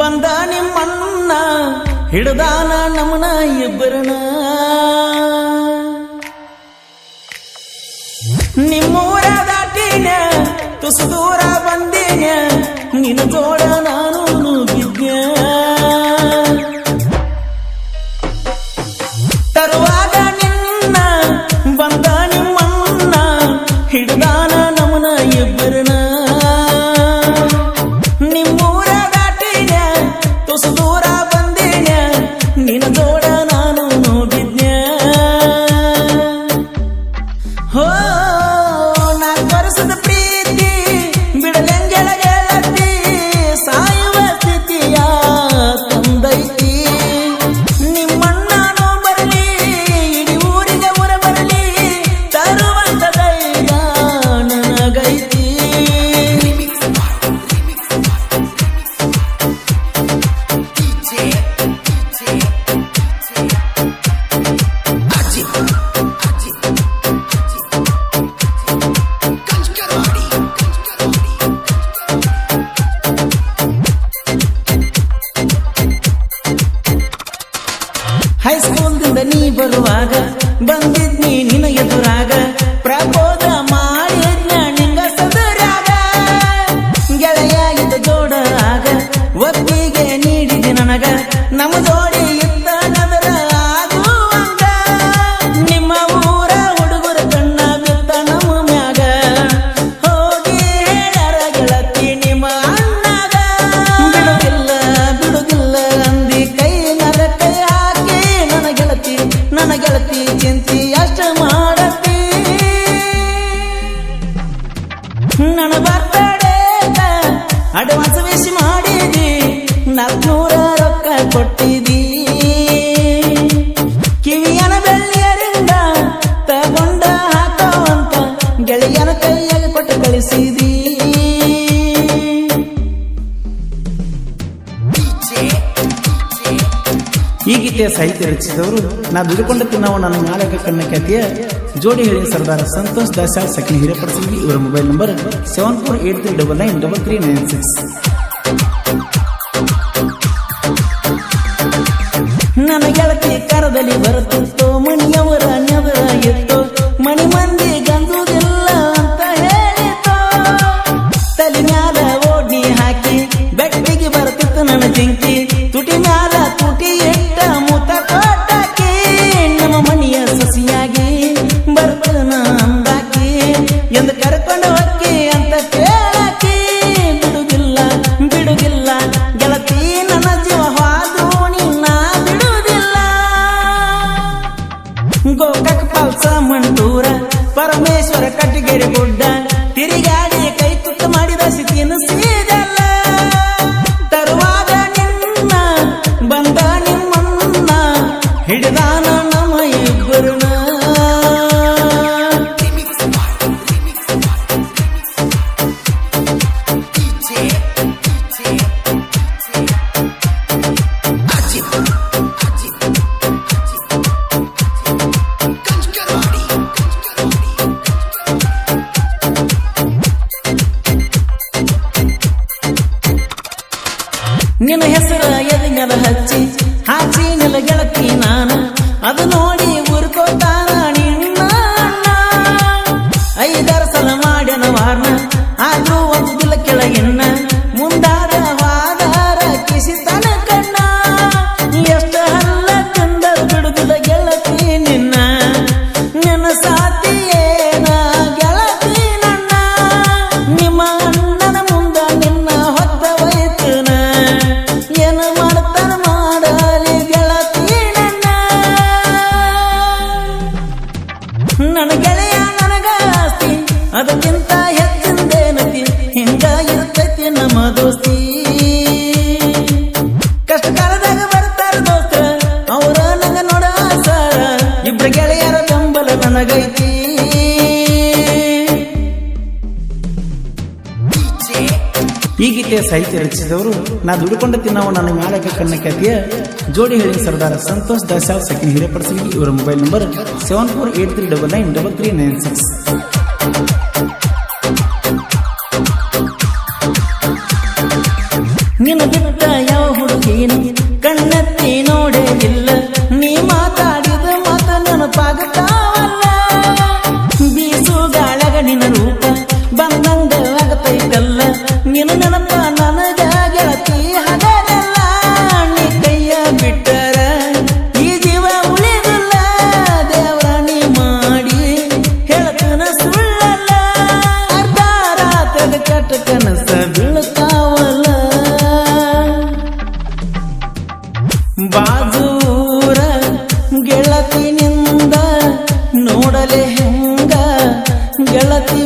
ಬಂದ ನಿಮ್ಮನ್ನ ಹಿಡ್ದಾನ ನಮ್ಮನ ಇಬ್ಬರನ ನಿಮ್ಮೂರ ದಾಟಿನ ತುಸು ದೂರ ಬಂದಿನ ನಿನ್ನ ಜೋಡ ನಮ್ಮ ಜೋಡಿ ಇದ್ದ ನದರ ಆಗುವಂಗ ನಿಮ್ಮ ಊರ ಹುಡುಗರ ಕಣ್ಣ ಬಿದ್ದ ನಮ್ಮ ಮ್ಯಾಗ. ಹೋಗಿ ಹೇಳರ ಗೆಳತಿ ನಿಮ್ಮ ಅಣ್ಣಗ. ಬಿಡುಗಿಲ್ಲ ಬಿಡುದಿಲ್ಲ ಅಂದಿ ಕೈ ನರ ಕೈ ಹಾಕಿ, ನನ್ನ ಗೆಳತಿ ನನ್ನ ಗೆಳತಿ, ಚಿಂತಿ ಅಷ್ಟ ಮಾಡತಿ. ನನ್ನ ಬರ್ತಡೇ ಅಡ್ವಾನ್ಸ್ ವೇಸಿ ಮಾಡಿದಿ ಕಳಿಸಿದಿ ಈ ಗೀತೆಯ ಸಾಹಿತ್ಯ ರಚಿಸಿದವರು ನಾ ದುಡುಕೊಂಡ ತಿನ್ನವ ನನ್ನ ನಾಳಕ ಕಣ್ಣ ಖ್ಯಾತಿಯ ಜೋಡಿ ಹೇಳಿ ಸರ್ದಾರ ಸಂತೋಷ್ ದಾಸಾಳ್ ಸಕಿನ ಹಿರೇಪಡಿಸಿದ್ವಿ ಇವರ mobile number seven four eight three double nine double three nine six. ನನ್ನ ಗೆಳತಿ ಕರದಲ್ಲಿ queremos. ನನ್ನ ಗೆಳೆಯ ನನಗ ಆಸ್ತಿ. ಅದಕ್ಕಿಂತ ಹೆಚ್ಚಿಂದೇನತಿ ಹಿಂಗ ಇರ್ತೈತಿ ನಮ್ಮ ದೋಸ್ತಿ. ಕಷ್ಟ ಕಾಲದಾಗ ಬರ್ತಾರ ದೋಸ್ತ, ಅವರ ನಂಗ ನೋಡ ಸಾರ. ಇಬ್ರ ಗೆಳೆಯರ ಬೆಂಬಲ ನನಗೈತಿ. ಈ ಗೀತೆಯ ಸಾಹಿತ್ಯ ರಚಿಸಿದವರು, ನಾ ದುಡುಕೊಂಡ ತಿನ್ನವ ನನ್ನ ಮಾಲಕ ಕಣ್ಣ ಖ್ಯಾತಿಯ ಜೋಡಿ ಹೇಳಿ ಸರ್ದಾರ ಸಂತೋಷ್ ದಾಸಾಳ್ ಸಕಿನ ಹಿರೇಪಡಿಸಿದ್ವಿ ಇವರ mobile number seven four eight three double nine double three nine six ಬೀಳ್ತಾವಲ್ಲ? ಬಾಜೂರ ಗೆಳತಿನಿಂದ ನೋಡಲೆ ಹೆಂಗ ಗೆಳತಿ